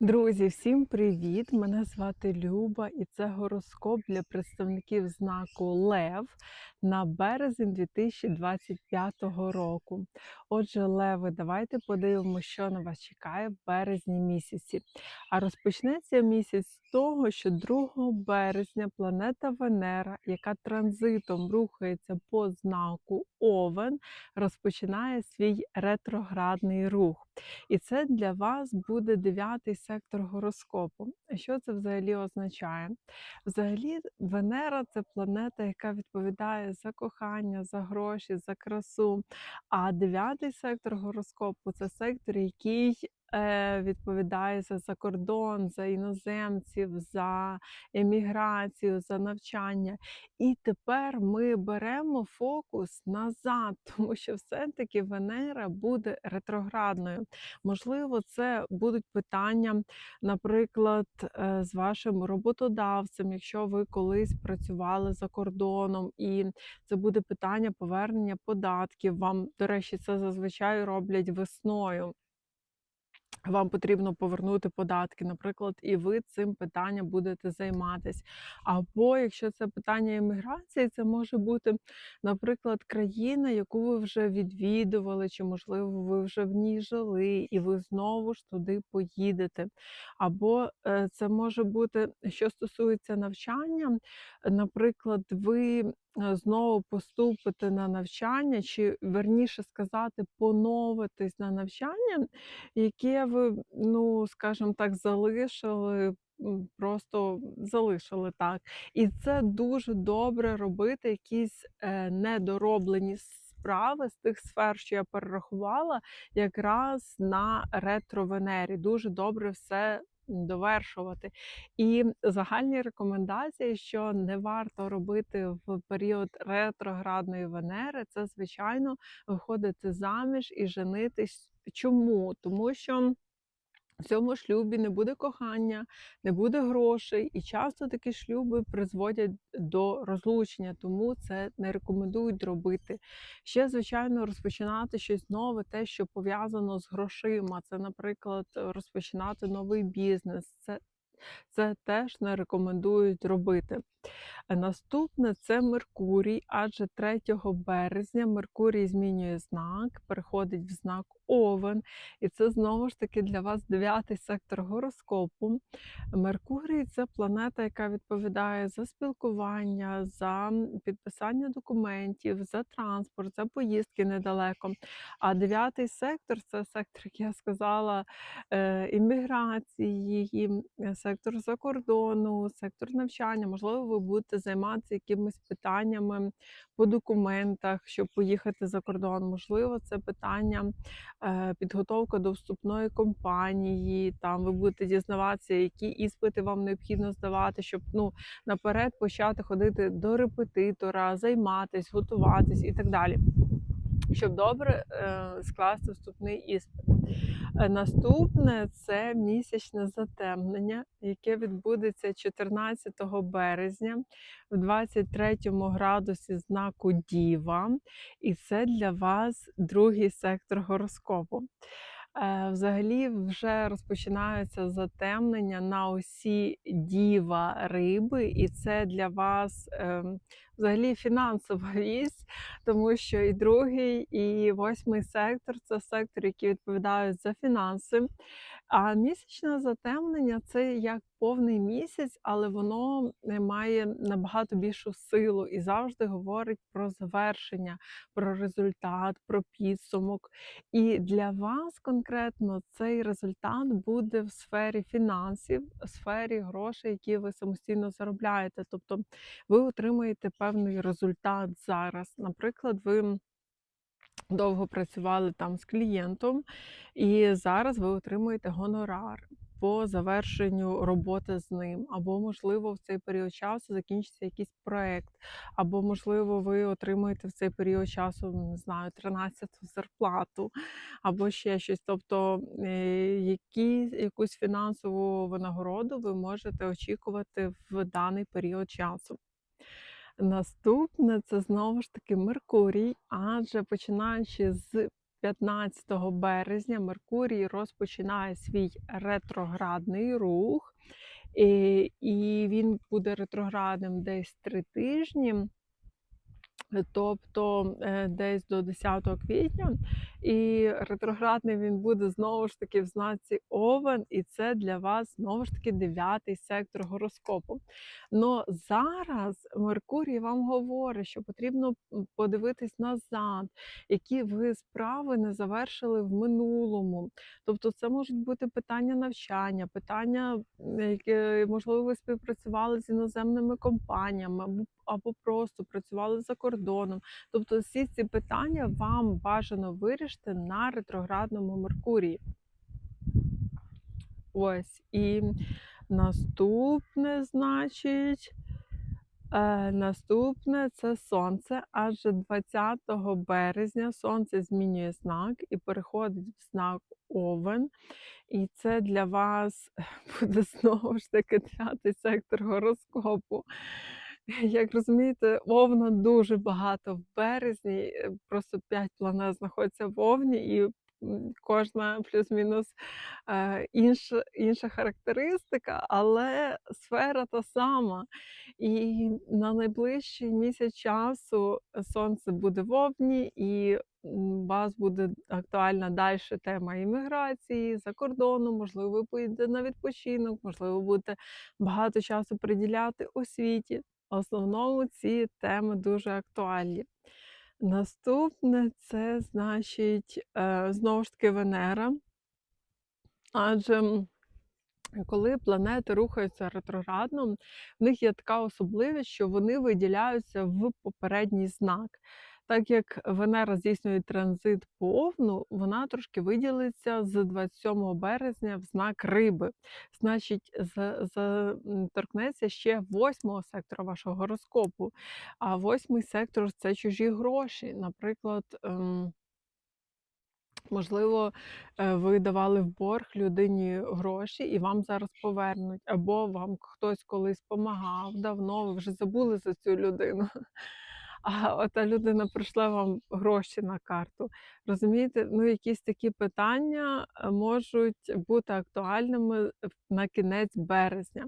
Друзі, всім привіт! Мене звати Люба, і це гороскоп для представників знаку Лев на березень 2025 року. Отже, Леви, давайте подивимося, що на вас чекає в березні місяці. А розпочнеться місяць з того, що 2 березня планета Венера, яка транзитом рухається по знаку Овен, розпочинає свій ретроградний рух. І це для вас буде дев'ятий сектор гороскопу. Що це взагалі означає? Взагалі, Венера це планета, яка відповідає за кохання, за гроші, за красу. А дев'ятий сектор гороскопу це сектор, який е, відповідає за закордон, за іноземців, за еміграцію, за навчання. І тепер ми беремо фокус назад, тому що все-таки Венера буде ретроградною. Можливо, це будуть питання, наприклад, е, з вашим роботодавцем, якщо ви колись працювали за кордоном, і це буде питання повернення податків. Вам, до речі, це зазвичай роблять весною вам потрібно повернути податки, наприклад, і ви цим питанням будете займатися. Або якщо це питання імміграції, це може бути, наприклад, країна, яку ви вже відвідували, чи, можливо, ви вже в ній жили, і ви знову ж туди поїдете. Або е, це може бути, що стосується навчання, наприклад, ви Е, знову поступити на навчання, чи верніше сказати, поновитись на навчання, яке ви, ну, скажімо так, залишили. Просто залишили так. І це дуже добре робити якісь е, недороблені справи з тих сфер, що я перерахувала, якраз на ретро-венері. Дуже добре все довершувати. І загальні рекомендації, що не варто робити в період ретроградної Венери, це звичайно виходити заміж і женитись. Чому? Тому що в цьому шлюбі не буде кохання, не буде грошей, і часто такі шлюби призводять до розлучення, тому це не рекомендують робити. Ще, звичайно, розпочинати щось нове, те, що пов'язано з грошима. Це, наприклад, розпочинати новий бізнес. Це це теж не рекомендують робити. Наступне це Меркурій, адже 3 березня Меркурій змінює знак, переходить в знак Овен, і це знову ж таки для вас дев'ятий сектор гороскопу. Меркурій це планета, яка відповідає за спілкування, за підписання документів, за транспорт, за поїздки недалеко. А дев'ятий сектор це сектор, як я сказала, е, імміграції, сектор закордону, сектор навчання. Можливо, ви будете займатися якимись питаннями по документах, щоб поїхати за кордон. Можливо, це питання е, підготовка до вступної компанії. Там ви будете дізнаватися, які іспити вам необхідно здавати, щоб ну наперед почати ходити до репетитора, займатись, готуватись і так далі щоб добре е, скласти вступний іспит. Е, наступне це місячне затемнення, яке відбудеться 14 березня в 23 градусі знаку Діва, і це для вас другий сектор гороскопу. Е, взагалі вже розпочинаються затемнення на осі діва риби, і це для вас ем, взагалі фінансова вість, тому що і другий, і восьмий сектор це сектор, які відповідають за фінанси. А місячне затемнення це як повний місяць, але воно має набагато більшу силу і завжди говорить про завершення, про результат, про підсумок. І для вас конкретно цей результат буде в сфері фінансів, в сфері грошей, які ви самостійно заробляєте. Тобто ви отримуєте певний результат зараз. Наприклад, ви довго працювали там з клієнтом, і зараз ви отримуєте гонорар по завершенню роботи з ним, або, можливо, в цей період часу закінчиться якийсь проект, або, можливо, ви отримуєте в цей період часу, не знаю, 13-ту зарплату, або ще щось. Тобто е, які, якусь фінансову винагороду ви можете очікувати в даний період часу. Наступне це знову ж таки Меркурій, адже починаючи з 15 березня Меркурій розпочинає свій ретроградний рух, і, він буде ретроградним десь три тижні. Тобто е, десь до 10 квітня, і ретроградний він буде знову ж таки в знаці Овен, і це для вас знову ж таки дев'ятий сектор гороскопу. Но зараз Меркурій вам говорить, що потрібно подивитись назад, які ви справи не завершили в минулому. Тобто, це можуть бути питання навчання, питання, які можливо ви співпрацювали з іноземними компаніями, або або просто працювали за кордоном. Тобто всі ці питання вам бажано вирішити на ретроградному Меркурії. Ось. І наступне, значить, е, наступне це сонце. Адже 20 березня сонце змінює знак і переходить в знак Овен. І це для вас буде знову ж таки дев'ятий сектор гороскопу. Як розумієте, Овна дуже багато в березні, е, просто 5 планет знаходяться в Овні, і кожна плюс-мінус е, інша, інша характеристика, але сфера та сама. І на найближчий місяць часу сонце буде в Овні, і у вас буде актуальна далі тема імміграції за кордоном, можливо, ви поїдете на відпочинок, можливо, будете багато часу приділяти освіті. Основному ці теми дуже актуальні. Наступне це значить е, знову ж таки Венера. Адже коли планети рухаються ретроградно, в них є така особливість, що вони виділяються в попередній знак. Так як Венера здійснює транзит по Овну, вона трошки виділиться з 27 березня в знак Риби. Значить, за- за- м, торкнеться ще восьмого сектора вашого гороскопу. А восьмий сектор це чужі гроші. Наприклад, ем, Можливо, е, ви давали в борг людині гроші і вам зараз повернуть, або вам хтось колись помагав давно, ви вже забули за цю людину. А ота людина прийшла вам гроші на карту. Розумієте? Ну, якісь такі питання е, можуть бути актуальними на кінець березня.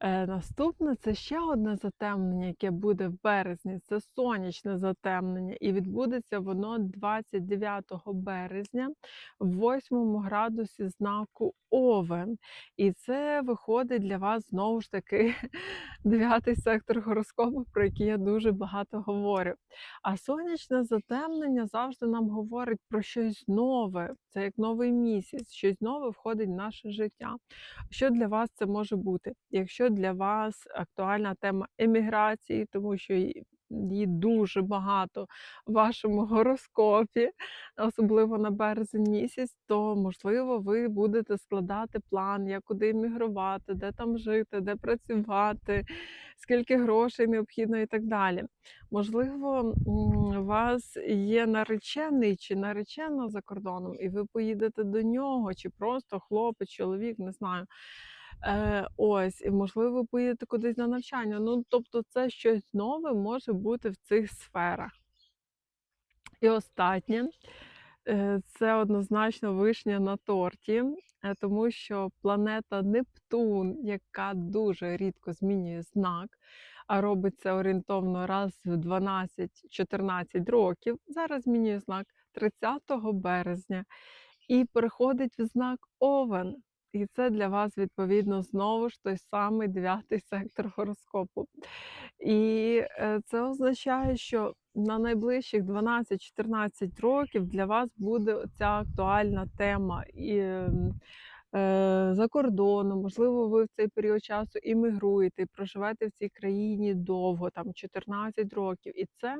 Е, наступне це ще одне затемнення, яке буде в березні. Це сонячне затемнення, і відбудеться воно 29 березня в 8 градусі знаку Овен. І це виходить для вас знову ж таки дев'ятий сектор гороскопу, про який я дуже багато говорю. А сонячне затемнення завжди нам говорить про щось нове. Це як новий місяць, щось нове входить в наше життя. Що для вас це може бути? Якщо для вас актуальна тема еміграції, тому що її дуже багато в вашому гороскопі, особливо на березень місяць, то можливо ви будете складати план, як куди емігрувати, де там жити, де працювати, скільки грошей необхідно і так далі. Можливо, у вас є наречений чи наречена за кордоном, і ви поїдете до нього, чи просто хлопець, чоловік, не знаю. Е, ось, і можливо, ви поїдете кудись на навчання. Ну, тобто, це щось нове може бути в цих сферах. І останнє, е, це однозначно вишня на торті, е, тому що планета Нептун, яка дуже рідко змінює знак, а робить це орієнтовно раз в 12-14 років, зараз змінює знак 30 березня і переходить в знак Овен. І це для вас, відповідно, знову ж той самий дев'ятий сектор гороскопу. І е, це означає, що на найближчих 12-14 років для вас буде ця актуальна тема і за кордоном. Можливо, ви в цей період часу іммігруєте, і проживете в цій країні довго, там 14 років. І це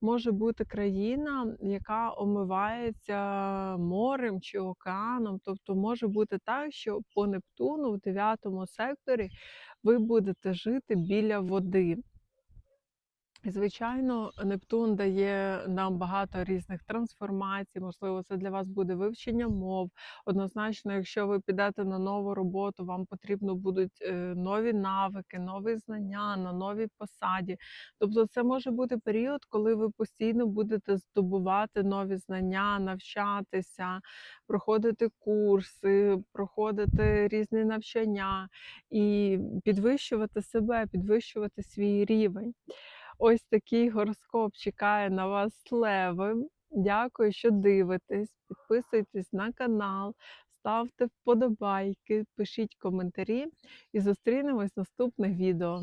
може бути країна, яка омивається морем чи океаном. Тобто може бути так, що по Нептуну в дев'ятому секторі ви будете жити біля води. Звичайно, Нептун дає нам багато різних трансформацій. Можливо, це для вас буде вивчення мов. Однозначно, якщо ви підете на нову роботу, вам потрібно будуть е, нові навики, нові знання на новій посаді. Тобто, це може бути період, коли ви постійно будете здобувати нові знання, навчатися, проходити курси, проходити різні навчання і підвищувати себе, підвищувати свій рівень. Ось такий гороскоп чекає на вас леви. Дякую, що дивитесь. Підписуйтесь на канал, ставте вподобайки, пишіть коментарі і зустрінемось в наступних відео.